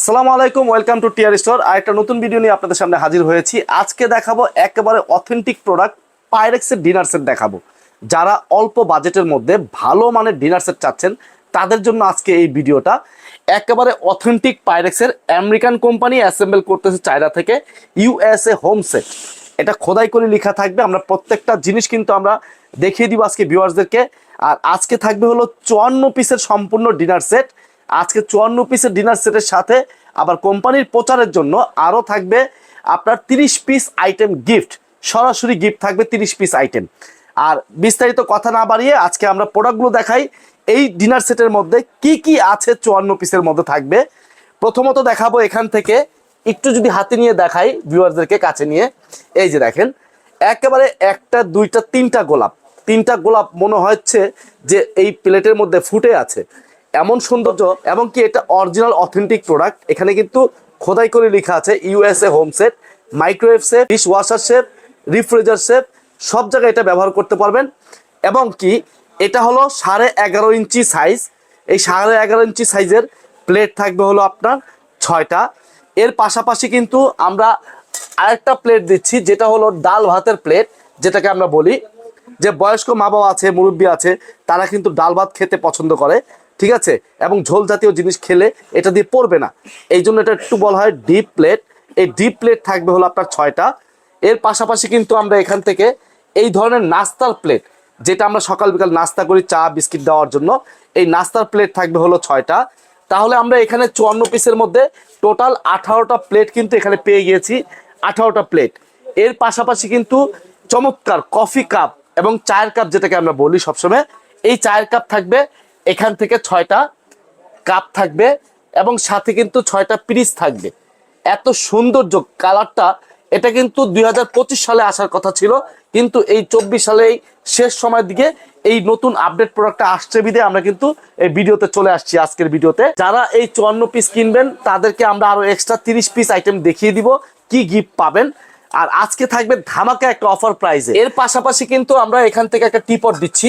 আসসালামু আলাইকুম, welcome to tear store. আর একটা নতুন ভিডিও নিয়ে আপনাদের সামনে হাজির হয়েছি। আজকে দেখাবো একেবারে অথেন্টিক প্রোডাক্ট পাইরেক্সের ডিনার সেট দেখাবো। যারা অল্প বাজেটের মধ্যে ভালো মানের ডিনার সেট চাচ্ছেন, তাদের জন্য আজকে এই ভিডিওটা। একেবারে অথেন্টিক পাইরেক্সের আমেরিকান কোম্পানি অ্যাসেম্বল করতেছে চায়না থেকে ইউএসএ হোম সেট এটা খোদাই করে লেখা থাকবে। আমরা প্রত্যেকটা জিনিস কিন্তু আমরা দেখিয়ে দিব আজকে ভিউয়ার্সদেরকে আর আজকে থাকবে হলো চুয়ান্ন পিসের সম্পূর্ণ ডিনার সেট আজকে চুয়ান্ন পিসের ডিনার সেটের সাথে আবার কোম্পানির প্রচারের জন্য আরও থাকবে আপনার তিরিশ পিস আইটেম গিফট সরাসরি গিফট থাকবে তিরিশ পিস আইটেম আর বিস্তারিত কথা না বাড়িয়ে আজকে আমরা প্রোডাক্টগুলো দেখাই, এই ডিনার সেটের মধ্যে কি কি আছে চুয়ান্ন পিসের মধ্যে থাকবে। প্রথমত দেখাবো এখান থেকে, একটু যদি হাতে নিয়ে দেখাই ভিউয়ারদেরকে কাছে নিয়ে, এই যে দেখেন, একেবারে একটা, দুইটা, তিনটা গোলাপ। তিনটা গোলাপ মনে হচ্ছে যে এই প্লেটের মধ্যে ফুটে আছে। এমন সৌন্দর্য এবং কি এটা অরিজিনাল অথেন্টিক প্রোডাক্ট এখানে কিন্তু খোদাই করে লেখা আছে USA home set microwave set dish washer set refrigerator set সব জায়গায় এটা ব্যবহার করতে পারবেন। এবং কি এটা হলো সাড়ে এগারো ইঞ্চি সাইজ এই সাড়ে এগারো ইঞ্চি সাইজের প্লেট থাকবে হলো আপনার ছয়টা। এর পাশাপাশি কিন্তু আমরা আরেকটা প্লেট দিচ্ছি, যেটা হলো ডাল ভাতের প্লেট যেটাকে আমরা বলি। যে বয়স্ক মা বাবা আছে, মুরব্বী আছে, তারা কিন্তু ডাল ভাত খেতে পছন্দ করে। ঠিক আছে? এবং ঝোল জাতীয় জিনিস খেলে এটা দিয়ে পড়বে না। এই জন্য এটা একটু বলা হয় ডিপ প্লেট এই ডিপ প্লেট থাকবে হলো আপনার ছয়টা। এর পাশাপাশি কিন্তু আমরা এখান থেকে এই ধরনের নাস্তার প্লেট যেটা আমরা সকাল বিকাল নাস্তা করি চা, বিস্কিট দেওয়ার জন্য, এই নাস্তার প্লেট থাকবে হলো ছয়টা। তাহলে আমরা এখানে চুয়ান্ন পিসের মধ্যে টোটাল আঠারোটা প্লেট কিন্তু এখানে পেয়ে গিয়েছি, আঠারোটা প্লেট এর পাশাপাশি কিন্তু চমৎকার কফি কাপ এবং চায়ের কাপ যেটাকে আমরা বলি সবসময়, এই চায়ের কাপ থাকবে এখান থেকে ছয়টা কাপ থাকবে এবং সাথে কিন্তু ছয়টা পিরিচ থাকবে। এত সৌন্দর্য, কালারটা, এটা কিন্তু দুই হাজার পঁচিশ সালে আসার কথা ছিল, কিন্তু এই চব্বিশ সালে এই শেষ সময়ের দিকে এই নতুন আপডেট প্রোডাক্টটা আসছে বিদে আমরা কিন্তু এই ভিডিওতে চলে আসছি আজকের ভিডিওতে। যারা এই চুয়ান্ন পিস কিনবেন, তাদেরকে আমরা আরও এক্সট্রা তিরিশ পিস আইটেম দেখিয়ে দিব, কি গিফট পাবেন। আর আজকে থাকবে ধামাকা একটা অফার প্রাইজে এর পাশাপাশি কিন্তু আমরা এখান থেকে একটা টিপট দিচ্ছি।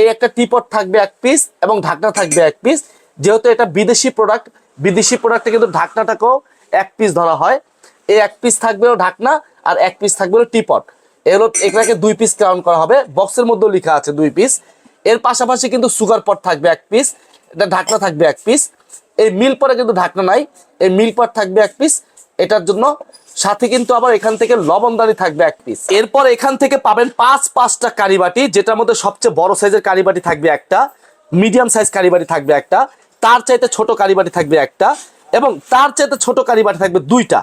এই একটা টিপট থাকবে এক পিস এবং ঢাকনা থাকবে এক পিস যেহেতু এটা বিদেশি প্রোডাক্ট বিদেশি প্রোডাক্টে কিন্তু ঢাকনাটাকেও এক পিস ধরা হয়। এই এক পিস থাকবে ঢাকনা আর এক পিস থাকবে টিপট এগুলো এগুলাকে দুই পিস কাউন্ট করা হবে। বক্সের মধ্যেও লেখা আছে দুই পিস এর পাশাপাশি কিন্তু সুগার পট থাকবে এক পিস এটা ঢাকনা থাকবে এক পিস এই মিল পরে কিন্তু ঢাকনা নাই। এই মিল পট থাকবে এক পিস এটার জন্য সাথে কিন্তু আবার এখান থেকে লবণদানি থাকবে এক পিস এরপর এখান থেকে পাবেন পাঁচ পাঁচটা কারিবাটি, যেটার মধ্যে সবচেয়ে বড় সাইজের কারিবাটি থাকবে একটা মিডিয়াম সাইজ কারিবাটি থাকবে একটা, তার চাইতে ছোট কারিবাটি থাকবে একটা, এবং তার চাইতে ছোট কারিবাটি থাকবে দুইটা।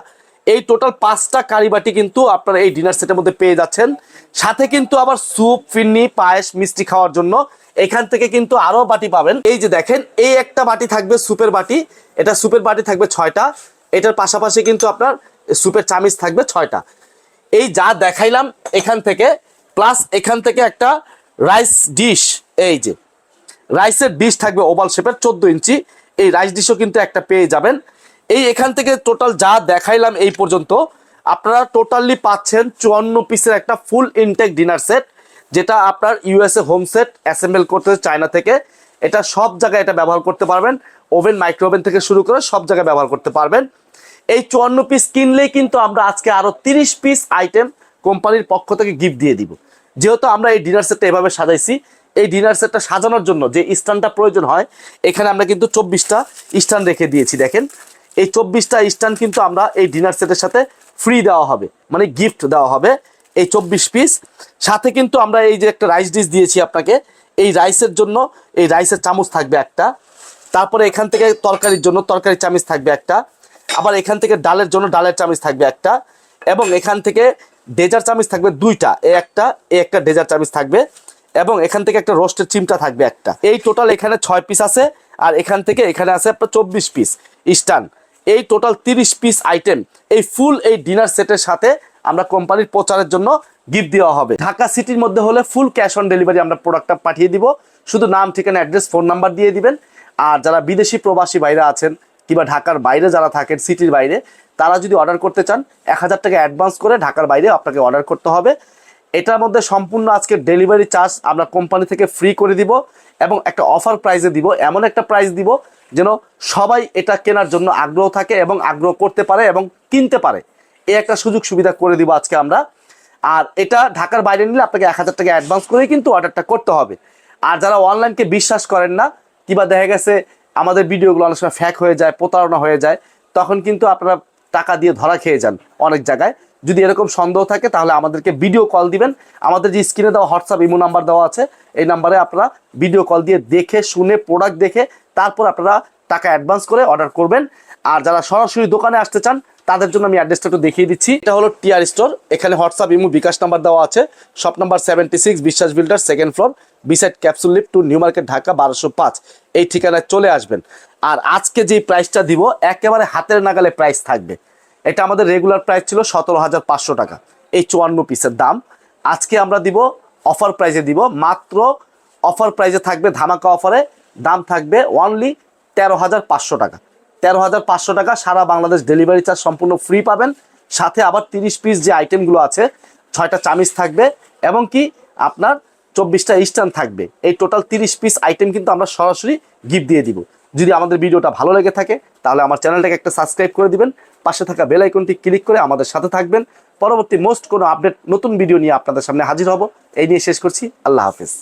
এই টোটাল পাঁচটা কারিবাটি কিন্তু আপনারা এই ডিনার সেটের মধ্যে পেয়ে যাচ্ছেন। সাথে কিন্তু আবার স্যুপ ফিন্নি পায়েস, মিষ্টি খাওয়ার জন্য এখান থেকে কিন্তু আরও বাটি পাবেন। এই যে দেখেন, এই একটা বাটি থাকবে সুপের বাটি, এটা সুপের বাটি থাকবে ছয়টা, এটার পাশাপাশি কিন্তু আপনার সুপের চামিচ থাকবে ছয়টা। এই যা দেখাইলাম এখান থেকে প্লাস এখান থেকে একটা রাইস ডিশ এই যে রাইসের ডিশ থাকবে ওভাল শেপের চোদ্দ ইঞ্চি। এই রাইস ডিশও কিন্তু একটা পেয়ে যাবেন। এই এখান থেকে টোটাল যা দেখাইলাম এই পর্যন্ত, আপনারা টোটালি পাচ্ছেন চুয়ান্ন পিসের একটা ফুল ইনটেক ডিনার সেট যেটা আপনার ইউএসএ হোম সেট অ্যাসেম্বল করতে চায়না থেকে। এটা সব জায়গায় এটা ব্যবহার করতে পারবেন। ওভেন মাইক্রো ওভেন থেকে শুরু করে সব জায়গায় ব্যবহার করতে পারবেন। এই চুয়ান্ন পিস কিনলেই কিন্তু আমরা আজকে আরও তিরিশ পিস আইটেম কোম্পানির পক্ষ থেকে গিফট দিয়ে দিব। যেহেতু আমরা এই ডিনার সেটটা এভাবে সাজাইছি, এই ডিনার সেটটা সাজানোর জন্য যে স্ট্যান্ডটা প্রয়োজন হয়, এখানে আমরা কিন্তু চব্বিশটা স্ট্যান্ড রেখে দিয়েছি, দেখেন। এই চব্বিশটা স্ট্যান্ড কিন্তু আমরা এই ডিনার সেটের সাথে ফ্রি দেওয়া হবে মানে গিফট দেওয়া হবে এই চব্বিশ পিস সাথে কিন্তু আমরা এই যে একটা রাইস ডিশ দিয়েছি আপনাকে, এই রাইসের জন্য এই রাইসের চামচ থাকবে একটা। তারপরে এখান থেকে তরকারির জন্য তরকারি চামচ থাকবে একটা। আবার এখান থেকে ডালের জন্য ডালের চামচ থাকবে একটা, এবং এখান থেকে ডেজার চামচ থাকবে দুইটা, এ একটা এ একটা ডেজার চামচ থাকবে, এবং এখান থেকে একটা রোস্টের চিমটা থাকবে একটা। এই টোটাল এখানে ছয় পিস আছে, আর এখান থেকে এখানে আছে আপনার চব্বিশ পিস স্টান। এই টোটাল তিরিশ পিস আইটেম, এই ফুল এই ডিনার সেটের সাথে আমরা কোম্পানির প্রচারের জন্য গিফট দেওয়া হবে। ঢাকা সিটির মধ্যে হলে ফুল ক্যাশ অন ডেলিভারি আমরা প্রোডাক্টটা পাঠিয়ে দিব। শুধু নাম, ঠিকানা, অ্যাড্রেস, ফোন নাম্বার দিয়ে দিবেন। আর যারা বিদেশি প্রবাসী বাইরে আছেন কিংবা ঢাকার বাইরে যারা থাকেন, সিটির বাইরে, তারা যদি অর্ডার করতে চান, এক হাজার টাকা অ্যাডভান্স করে ঢাকার বাইরে আপনাকে অর্ডার করতে হবে। এটার মধ্যে সম্পূর্ণ আজকে ডেলিভারি চার্জ আমরা কোম্পানি থেকে ফ্রি করে দিব এবং একটা অফার প্রাইসে দিব, এমন একটা প্রাইস দিব যেন সবাই এটা কেনার জন্য আগ্রহ থাকে এবং আগ্রহ করতে পারে এবং কিনতে পারে। এই একটা সুযোগ সুবিধা করে দিব আজকে আমরা। আর এটা ঢাকার বাইরে নিলে আপনাকে এক হাজার টাকা অ্যাডভান্স করেই কিন্তু অর্ডারটা করতে হবে। আর যারা অনলাইনকে বিশ্বাস করেন না, কিংবা দেখা গেছে আমাদের ভিডিওগুলো অনেক সময় ফ্যাক হয়ে যায়, প্রতারণা হয়ে যায়, তখন কিন্তু আপনারা টাকা দিয়ে ধরা খেয়ে যান অনেক জায়গায়। যদি এরকম সন্দেহ থাকে তাহলে আমাদেরকে ভিডিও কল দিবেন। আমাদের যে স্ক্রিনে দেওয়া হোয়াটসঅ্যাপ ইমো নাম্বার দেওয়া আছে, এই নাম্বারে আপনারা ভিডিও কল দিয়ে দেখে, শুনে প্রোডাক্ট দেখে, তারপর আপনারা টাকা অ্যাডভান্স করে অর্ডার করবেন। আর যারা সরাসরি দোকানে আসতে চান তাদের জন্য আমি অ্যাড্রেসটা একটু দেখিয়ে দিচ্ছি। এটা হলো টিআর স্টোর। এখানে হোয়াটসঅ্যাপ ইমো, বিকাশ নাম্বার দেওয়া আছে। Shop number seventy six Biswas builder second floor beside capsule lift two New Market Dhaka বারোশো পাঁচ। এই ঠিকানায় চলে আসবেন। আর আজকে যেই প্রাইসটা দিব, একেবারে হাতের নাগালে প্রাইস থাকবে। এটা আমাদের রেগুলার প্রাইস ছিল সতেরো হাজার পাঁচশো টাকা। এই চুয়ান্ন পিসের দাম। আজকে আমরা দিব অফার প্রাইসে দিব, মাত্র অফার প্রাইসে থাকবে ধামাকা অফারে দাম থাকবে অনলি তেরো হাজার পাঁচশো টাকা। তেরো হাজার পাঁচশো টাকা সারা বাংলাদেশ ডেলিভারি চার্জ সম্পূর্ণ ফ্রি পাবেন। সাথে আবার তিরিশ পিস যে আইটেমগুলো আছে, ছয়টা চামিচ থাকবে এবং কি আপনার চব্বিশটা স্ট্যান্ড থাকবে। এই টোটাল তিরিশ পিস আইটেম কিন্তু আমরা সরাসরি গিফট দিয়ে দিব। যদি আমাদের ভিডিওটা ভালো লেগে থাকে, তাহলে আমার চ্যানেলটাকে একটা সাবস্ক্রাইব করে দিবেন। পাশে থাকা বেল আইকনটি ক্লিক করে আমাদের সাথে থাকবেন। পরবর্তী মোস্ট কোনো আপডেট নতুন ভিডিও নিয়ে আপনাদের সামনে হাজির হব। এই নিয়ে শেষ করছি। আল্লাহ হাফিজ।